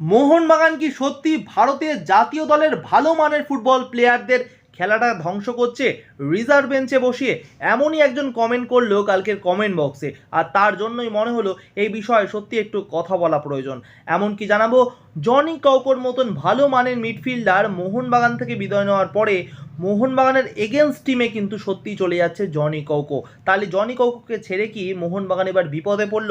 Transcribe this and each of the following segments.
মোহনবাগান কি সত্যি ভারতের জাতীয় দলের ভালো মানের ফুটবল প্লেয়ারদের খেলাটা ধ্বংস করছে? রিজার্ভ বেঞ্চে বসিয়ে এমনই একজন কমেন্ট করল কালকের কমেন্ট বক্সে আর তার জন্যই মনে হলো এই বিষয়ে সত্যি একটু কথা বলা প্রয়োজন। এমনকি জানাব, জনি কাউকোর মতন ভালো মানের মিডফিল্ডার মোহনবাগান থেকে বিদায় নেওয়ার পরে মোহনবাগানের এগেনস্ট টিমে কিন্তু সত্যিই চলে যাচ্ছে জনি কৌকো। তাহলে জনি কৌকোকে ছেড়ে কি মোহনবাগান এবার বিপদে পড়ল?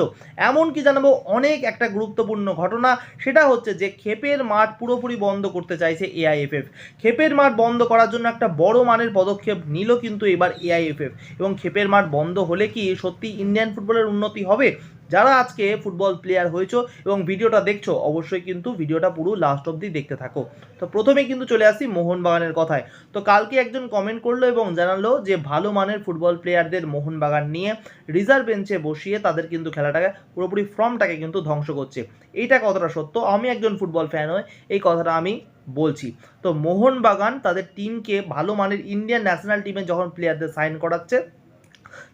এমনকি জানাব, অনেক একটা গুরুত্বপূর্ণ ঘটনা, সেটা হচ্ছে যে ক্ষেপের মাঠ পুরোপুরি বন্ধ করতে চাইছে এআইএফএফ ক্ষেপের মাঠ বন্ধ করার জন্য একটা বড় মানের পদক্ষেপ নিল কিন্তু এবার এআইএফএফ এবং ক্ষেপের মাঠ বন্ধ হলে কি সত্যি ইন্ডিয়ান ফুটবলের উন্নতি হবে? যারা আজকে ফুটবল প্লেয়ার হয়েছো এবং ভিডিওটা দেখছ, অবশ্যই কিন্তু ভিডিওটা পুরো লাস্ট অবধি দেখতে থাকো। তো প্রথমে কিন্তু চলে আসি মোহনবাগানের কথায়। তো কালকে একজন কমেন্ট করল এবং জানালো যে, ভালো মানের ফুটবল প্লেয়ারদের মোহনবাগান নিয়ে রিজার্ভ বেঞ্চে বসিয়ে তাদের কিন্তু খেলাটাকে পুরোপুরি ফর্মটাকে কিন্তু ধ্বংস করছে। এইটা কতটা সত্য? আমি একজন ফুটবল ফ্যান হয়ে এই কথাটা আমি বলছি। তো মোহনবাগান তাদের টিমকে ভালো মানের ইন্ডিয়ান ন্যাশনাল টিমে যখন প্লেয়ারদের সাইন করাচ্ছে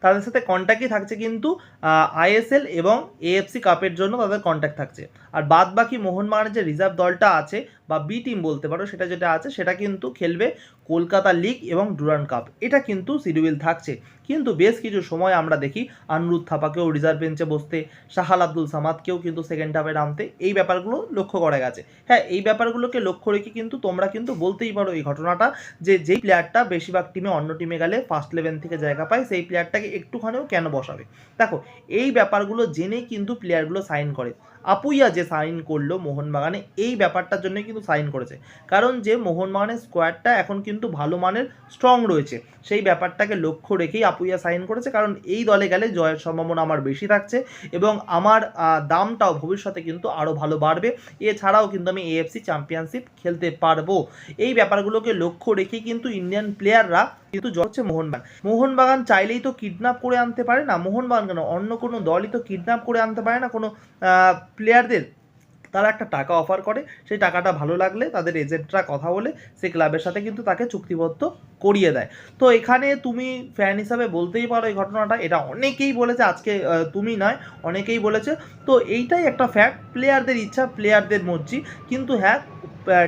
তাদের সাথে কন্ট্যাক্টই থাকছে কিন্তু আইএসএল এবং এএফসি কাপের জন্য তাদের কন্ট্যাক্ট থাকছে। আর বাদ বাকি মোহনবাগানের যে রিজার্ভ দলটা আছে, বা বি টিম বলতে পারো, সেটা যেটা আছে, সেটা কিন্তু খেলবে কলকাতা লিগ এবং ডুরান কাপ এটা কিন্তু শিডিউল থাকছে। কিন্তু বেশ কিছু সময় আমরা দেখি আনরুদ থাপাকেও রিজার্ভ বেঞ্চে বসতে, শাহাল আব্দুল সামাদকেও কিন্তু সেকেন্ড হাফে নামতে। এই ব্যাপারগুলো লক্ষ্য করা গেছে। হ্যাঁ এই ব্যাপারগুলোকে লক্ষ্য রেখে কিন্তু তোমরা কিন্তু বলতেই পারো এই ঘটনাটা, যে যেই প্লেয়ারটা বেশিরভাগ টিমে অন্য টিমে গেলে ফার্স্ট ইলেভেন থেকে জায়গা পায়, সেই প্লেয়ারটাকে একটুখানিও কেন বসাবে? দেখো, এই ব্যাপারগুলো জেনেই কিন্তু প্লেয়ারগুলো সাইন করে। আপুইয়া যে সাইন করল মোহনবাগানে, এই ব্যাপারটার জন্যই কিন্তু সাইন করেছে। কারণ যে মোহনবাগানের স্কোয়াডটা এখন কিন্তু ভালো মানের স্ট্রং রয়েছে। সেই ব্যাপারটাকে লক্ষ্য রেখেই আপুইয়া সাইন করেছে, কারণ এই দলে গেলে জয়ের সম্ভাবনা আমার বেশি থাকছে এবং আমার দামটাও ভবিষ্যতে কিন্তু আরও ভালো বাড়বে। এছাড়াও কিন্তু আমি এএফসি চ্যাম্পিয়নশিপ খেলতে পারব। এই ব্যাপারগুলোকে লক্ষ্য রেখেই কিন্তু ইন্ডিয়ান প্লেয়াররা কিন্তু জয় হচ্ছে মোহনবাগান। মোহনবাগান চাইলেই তো কিডন্যাপ করে আনতে পারে না, মোহনবাগান কেন? অন্য কোনো দলই তো কিডন্যাপ করে আনতে পারে না, কোনো প্লেয়ারদের তারা একটা টাকা অফার করে, সেই টাকাটা ভালো লাগলে তাদের এজেন্টরা কথা বলে, সেই ক্লাবের সাথে কিন্তু তাকে চুক্তিবদ্ধ করিয়ে দেয়। তো এখানে তুমি ফ্যান হিসাবে বলতেই পারো এই ঘটনাটা, এটা অনেকেই বলেছে, আজকে তুমি নয়, অনেকেই বলেছে। তো এইটাই একটা ফ্যাক্ট প্লেয়ারদের ইচ্ছা প্লেয়ারদের মর্জি। কিন্তু হ্যাঁ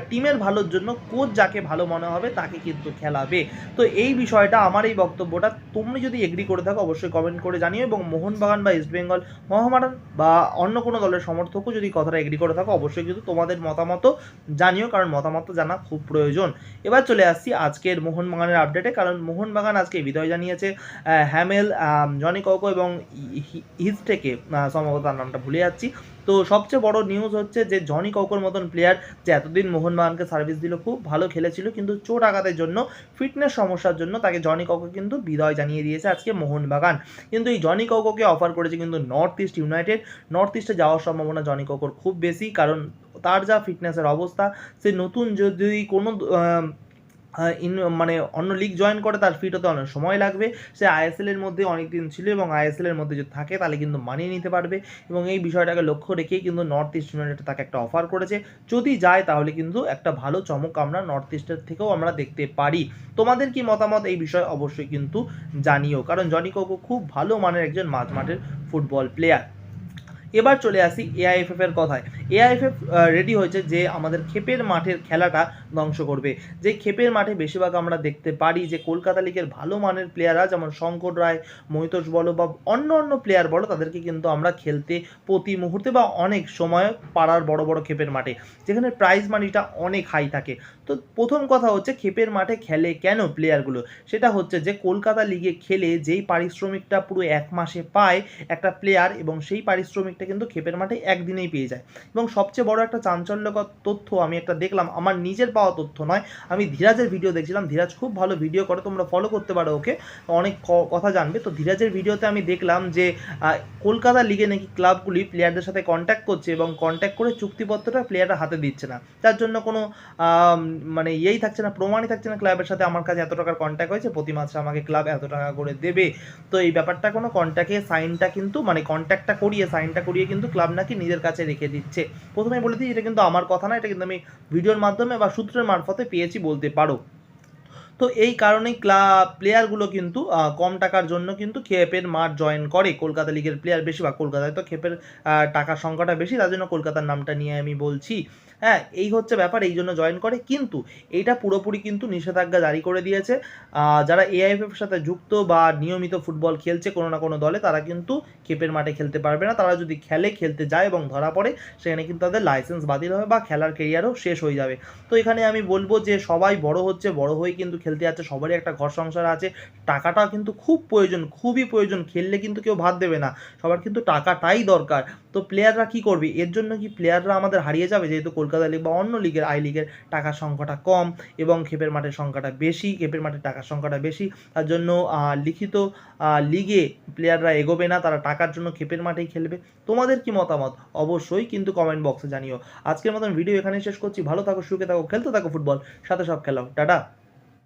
টিমের ভালোর জন্য কোচ যাকে ভালো মনে হবে তাকে কিন্তু খেলাবে। তো এই বিষয়টা আমার এই বক্তব্যটা। তুমি যদি এগ্রি করে থাকো, অবশ্যই কমেন্ট করে জানিও এবং মোহনবাগান বা ইস্টবেঙ্গল মহামারান বা অন্য কোনো দলের সমর্থকও যদি কথাটা এগ্রি করে থাকো, অবশ্যই কিন্তু তোমাদের মতামত জানিও, কারণ মতামত জানা খুব প্রয়োজন। এবার চলে আসছি আজকের মোহনবাগানের আপডেটে কারণ মোহনবাগান আজকে বিদায় জানিয়েছে হ্যামেল জনি কৌকো এবং হিজ থেকে। সম্ভবত নামটা ভুলে যাচ্ছি। তো সবচেয়ে বড় নিউজ হচ্ছে যে জনি কৌকোর মতন প্লেয়ার যে এতদিন মোহনবাগানকে সার্ভিস দিল, খুব ভালো খেলেছিল, কিন্তু চোট আঘাতের জন্য ফিটনেস সমস্যার জন্য তাকে জনি কৌকো কিন্তু বিদায় জানিয়ে দিয়েছে আজকে মোহনবাগান কিন্তু এই জনি কৌকোকে অফার করেছে কিন্তু নর্থ ইস্ট ইউনাইটেড নর্থ ইস্টে যাওয়ার সম্ভাবনা জনি কৌকোর খুব বেশি, কারণ তার যা ফিটনেসের অবস্থা, সে নতুন যদি কোনো ইন মানে অন্য লিগ জয়েন করে, তার ফিট হতে অনেক সময় লাগবে। সে আইএসএল এর মধ্যে অনেক দিন ছিল এবং আইএসএল এর মধ্যে যদি থাকে, তাহলে কিন্তু মানিয়ে নিতে পারবে। এবং এই বিষয়টাকে লক্ষ্য রেখেই কিন্তু নর্থ ইস্ট ইউনাইটেড তাকে একটা অফার করেছে। যদি যায়, তাহলে কিন্তু একটা ভালো চমক আমরা নর্থ ইস্টের থেকেও আমরা দেখতে পারি। তোমাদের কি মতামত এই বিষয়ে অবশ্যই কিন্তু জানিও। কারণ জনি কোকো খুব ভালো মানের একজন মাঝ মাঠের ফুটবল প্লেয়ার এবার চলে আসি এআইএফএফ এর কথায়। এআইএফএফ রেডি হয়েছে যে আমাদের ক্ষেপের মাঠের খেলাটা ধ্বংস করবে। যে ক্ষেপের মাঠে বেশিরভাগ আমরা দেখতে পারি যে কলকাতা লিগের ভালো মানের প্লেয়াররা যেমন শঙ্কর রায়, মহিতোষ বলো বা অন্য অন্য প্লেয়ার বলো, তাদেরকে কিন্তু আমরা খেলতে প্রতি মুহূর্তে বা অনেক সময় পাড়ার বড় বড় ক্ষেপের মাঠে, যেখানে প্রাইজ মানিটা অনেক হাই থাকে। তো প্রথম কথা হচ্ছে ক্ষেপের মাঠে খেলে কেন প্লেয়ারগুলো সেটা হচ্ছে যে কলকাতা লিগে খেলে যেই পারিশ্রমিকটা পুরো এক মাসে পায় একটা প্লেয়ার এবং সেই পারিশ্রমিকটা কিন্তু ক্ষেপের মাঠে একদিনেই পেয়ে যায়। এবং সবচেয়ে বড় একটা চাঞ্চল্যকর তথ্য আমি একটা দেখলাম, আমার নিজের পাওয়া তথ্য নয়, আমি ধীরাজের ভিডিও দেখছিলাম। ধীরাজ খুব ভালো ভিডিও করে, তোমরা ফলো করতে পারো ওকে, অনেক কথা জানবে। তো ধীরাজের ভিডিওতে আমি দেখলাম যে কলকাতা লিগে নাকি ক্লাবগুলি প্লেয়ারদের সাথে কন্ট্যাক্ট করছে এবং কন্ট্যাক্ট করে চুক্তিপত্রটা প্লেয়াররা হাতে দিচ্ছে না। তার জন্য কোনো মানে ইয়েই থাকছে না, প্রমাণই থাকছে না ক্লাবের সাথে আমার কাছে এত টাকার কন্ট্যাক্ট হয়েছে, প্রতি মাসে আমাকে ক্লাব এত টাকা করে দেবে। তো এই ব্যাপারটা কোনো কন্ট্যাক্টে সাইনটা কিন্তু মানে কন্ট্যাক্টটা করিয়ে সাইনটা করিয়ে কিন্তু ক্লাব নাকি নিজের কাছে রেখে দিচ্ছে। প্রথমে বলে দিই, এটা কিন্তু আমার কথা না, এটা কিন্তু আমি ভিডিওর মাধ্যমে বা সূত্রের মারফতে পেয়েছি বলতে পারো। তো এই কারণেই ক্লাব প্লেয়ারগুলো কিন্তু কম টাকার জন্য কিন্তু খেপের মাঠ জয়েন করে। কলকাতা লিগের প্লেয়ার বেশি বা কলকাতায় তো খেপের টাকার সংখ্যাটা বেশি, তার জন্য কলকাতার নামটা নিয়ে আমি বলছি। হ্যাঁ এই হচ্ছে ব্যাপার, এই জন্য জয়েন করে। কিন্তু এইটা পুরোপুরি কিন্তু নিষেধাজ্ঞা জারি করে দিয়েছে। যারা এআইএফের সাথে যুক্ত বা নিয়মিত ফুটবল খেলছে কোনো না কোনো দলে, তারা কিন্তু খেপের মাঠে খেলতে পারবে না। তারা যদি খেলে, খেলতে যায় এবং ধরা পড়ে, সেখানে কিন্তু তাদের লাইসেন্স বাতিল হবে বা খেলার কেরিয়ারও শেষ হয়ে যাবে। তো এখানে আমি বলব যে সবাই বড় হচ্ছে, বড় হয়ে কিন্তু খেলতে যাচ্ছে, সবারই একটা ঘর সংসার আছে। টাকাটা কিন্তু খুব প্রয়োজন, খুবই প্রয়োজন। খেললে কিন্তু কেউ ভাত দেবে না। সবার কিন্তু টাকাটাই দরকার। তো প্লেয়াররা কি করবে? এর জন্য কি প্লেয়াররা আমাদের হারিয়ে যাবে? যেহেতু কলকাতা লিগ বা অন্য লিগের আই লিগের টাকার সংখ্যাটা কম এবং খেপের মাঠের সংখ্যাটা বেশি, খেপের মাঠের টাকার সংখ্যাটা বেশি, তার জন্য লিখিত লিগে প্লেয়াররা এগোবে না, তারা টাকার জন্য খেপের মাঠেই খেলবে। তোমাদের কি মতামত? অবশ্যই কিন্তু কমেন্ট বক্সে জানিও। আজকের মতন ভিডিও এখানে শেষ করছি। ভালো থাকো, সুখে থাকো, খেলতে থাকো ফুটবল সাথে সব খেলাও। টাটা!